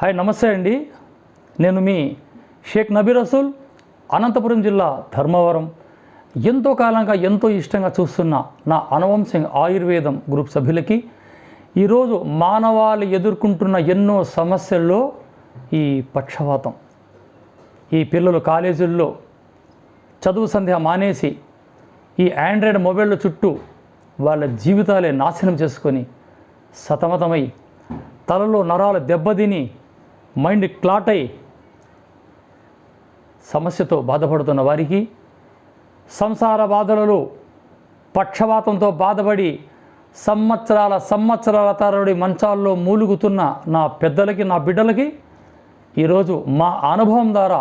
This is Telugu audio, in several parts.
హాయ్ నమస్తే అండి. నేను మీ షేక్ నబీ రసూల్ అనంతపురం జిల్లా ధర్మవరం. ఎంతో కాలంగా ఎంతో ఇష్టంగా చూస్తున్న నా అనువంశం ఆయుర్వేదం గ్రూప్ సభ్యులకి ఈరోజు మానవాళి ఎదుర్కొంటున్న ఎన్నో సమస్యల్లో ఈ పక్షవాతం. ఈ పిల్లలు కాలేజీల్లో చదువు సంధ్య మానేసి ఈ ఆండ్రాయిడ్ మొబైళ్ళ చుట్టూ వాళ్ళ జీవితాలే నాశనం చేసుకొని సతమతమై తలలో నరాలు దెబ్బతిని మైండ్ క్లాట్ అయి సమస్యతో బాధపడుతున్న వారికి సంసార బాధలలో పక్షవాతంతో బాధపడి సంవత్సరాల సంవత్సరాల తరబడి మంచాల్లో మూలుగుతున్న నా పెద్దలకి నా బిడ్డలకి ఈరోజు మా అనుభవం ద్వారా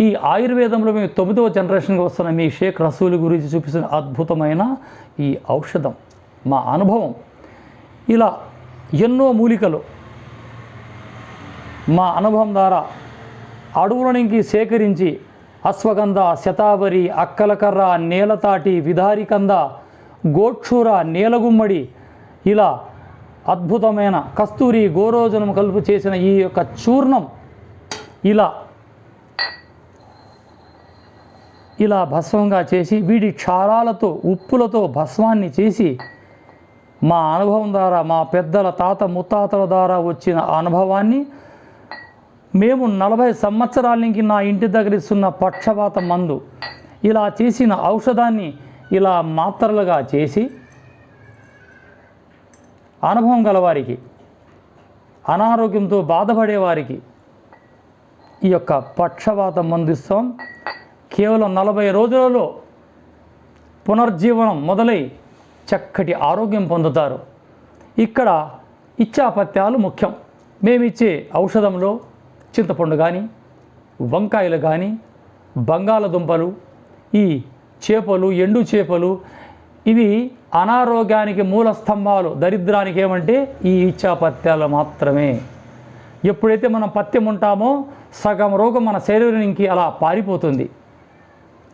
ఈ ఆయుర్వేదంలో మేము తొమ్మిదవ జనరేషన్కి వస్తున్న మీ షేక్ రసూలు గురించి చూపిస్తున్న అద్భుతమైన ఈ ఔషధం మా అనుభవం. ఇలా ఎన్నో మూలికలు మా అనుభవం ద్వారా అడవుల నుంచి సేకరించి అశ్వగంధ శతావరి అక్కలకర్ర నేలతాటి విధారికంద గోక్షూర నేలగుమ్మడి ఇలా అద్భుతమైన కస్తూరి గోరోజనం కలుపు చేసిన ఈ యొక్క చూర్ణం ఇలా ఇలా భస్మంగా చేసి వీడి క్షారాలతో ఉప్పులతో భస్మాన్ని చేసి మా అనుభవం ద్వారా మా పెద్దల తాత ముత్తాతల ద్వారా వచ్చిన అనుభవాన్ని మేము నలభై సంవత్సరాల నుంచి నా ఇంటి దగ్గర ఇస్తున్న పక్షవాత మందు. ఇలా చేసిన ఔషధాన్ని ఇలా మాత్రలుగా చేసి అనుభవం గలవారికి అనారోగ్యంతో బాధపడేవారికి ఈ యొక్క పక్షపాతం మందిస్తాం కేవలం నలభై రోజులలో పునర్జీవనం మొదలై చక్కటి ఆరోగ్యం పొందుతారు. ఇక్కడ ఇచ్చాపత్యాలు ముఖ్యం. మేమిచ్చే ఔషధంలో చింతపండు కానీ వంకాయలు కానీ బంగాళదుంపలు ఈ చేపలు ఎండు చేపలు ఇవి అనారోగ్యానికి మూల స్తంభాలు. దరిద్రానికి ఏమంటే ఈ ఇచ్చాపత్యాలు మాత్రమే. ఎప్పుడైతే మనం పత్యం ఉంటామో సగం రోగం మన శరీరానికి అలా పారిపోతుంది.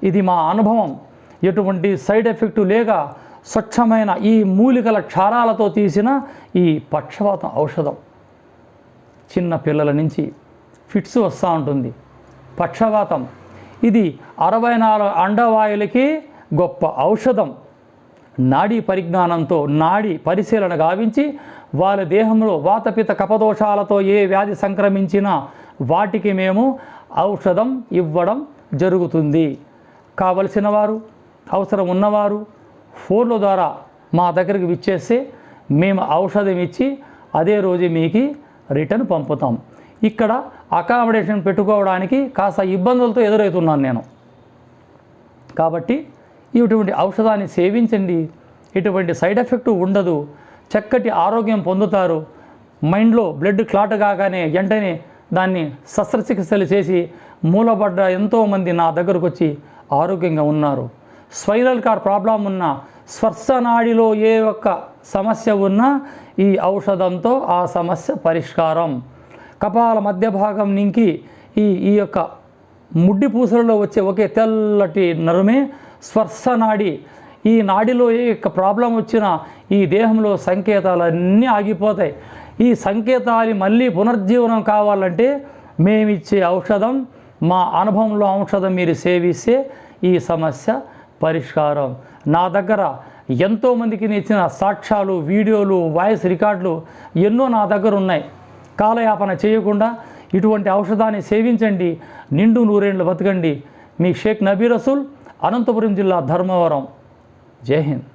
ఇది మా అనుభవం. ఎటువంటి సైడ్ ఎఫెక్టు లేక స్వచ్ఛమైన ఈ మూలికల క్షారాలతో తీసిన ఈ పక్షవాతం ఔషధం. చిన్న పిల్లల నుంచి ఫిట్స్ వస్తూ ఉంటుంది. పక్షవాతం. ఇది అరవై నాలుగు అండవాయులకి గొప్ప ఔషధం. నాడీ పరిజ్ఞానంతో నాడీ పరిశీలన గావించి వాళ్ళ దేహంలో వాతపిత కపదోషాలతో ఏ వ్యాధి సంక్రమించినా వాటికి మేము ఔషధం ఇవ్వడం జరుగుతుంది. కావలసిన వారు అవసరం ఉన్నవారు ఫోన్ల ద్వారా మా దగ్గరికి విచ్చేస్తే మేము ఔషధం ఇచ్చి అదే రోజు మీకు రిటర్న్ పంపుతాం. ఇక్కడ అకామిడేషన్ పెట్టుకోవడానికి కాస్త ఇబ్బందులతో ఎదురవుతున్నాను నేను. కాబట్టి ఇటువంటి ఔషధాన్ని సేవించండి. ఇటువంటి సైడ్ ఎఫెక్ట్ ఉండదు. చక్కటి ఆరోగ్యం పొందుతారు. మైండ్లో బ్లడ్ క్లాట్ కాగానే వెంటనే దాన్ని శస్త్రచికిత్సలు చేసి మూలపడ్డ ఎంతోమంది నా దగ్గరకు వచ్చి ఆరోగ్యంగా ఉన్నారు. స్పైరల్ కార్ ప్రాబ్లం ఉన్న స్పర్శ నాడిలో ఏ ఒక్క సమస్య ఉన్నా ఈ ఔషధంతో ఆ సమస్య పరిష్కారం. కపాల మధ్య భాగం నుంచి ఈ ఈ యొక్క ముడ్డి పూసలలో వచ్చే ఒకే తెల్లటి నరమే స్వర్శ నాడి. ఈ నాడిలో ఏ యొక్క ప్రాబ్లం వచ్చినా ఈ దేహంలో సంకేతాలన్నీ ఆగిపోతాయి. ఈ సంకేతాలు మళ్ళీ పునర్జీవనం కావాలంటే మేమిచ్చే ఔషధం మా అనుభవంలో ఔషధం మీరు సేవిస్తే ఈ సమస్య పరిష్కారం. నా దగ్గర ఎంతోమందికి ఇచ్చిన సాక్ష్యాలు వీడియోలు వాయిస్ రికార్డులు ఎన్నో నా దగ్గర ఉన్నాయి. కాలయాపన చేయకుండా ఇటువంటి ఔషధాన్ని సేవించండి నిండు నూరేండ్లు బతకండి. మీ షేక్ నబీ రసూల్ అనంతపురం జిల్లా ధర్మవరం. జై హింద్.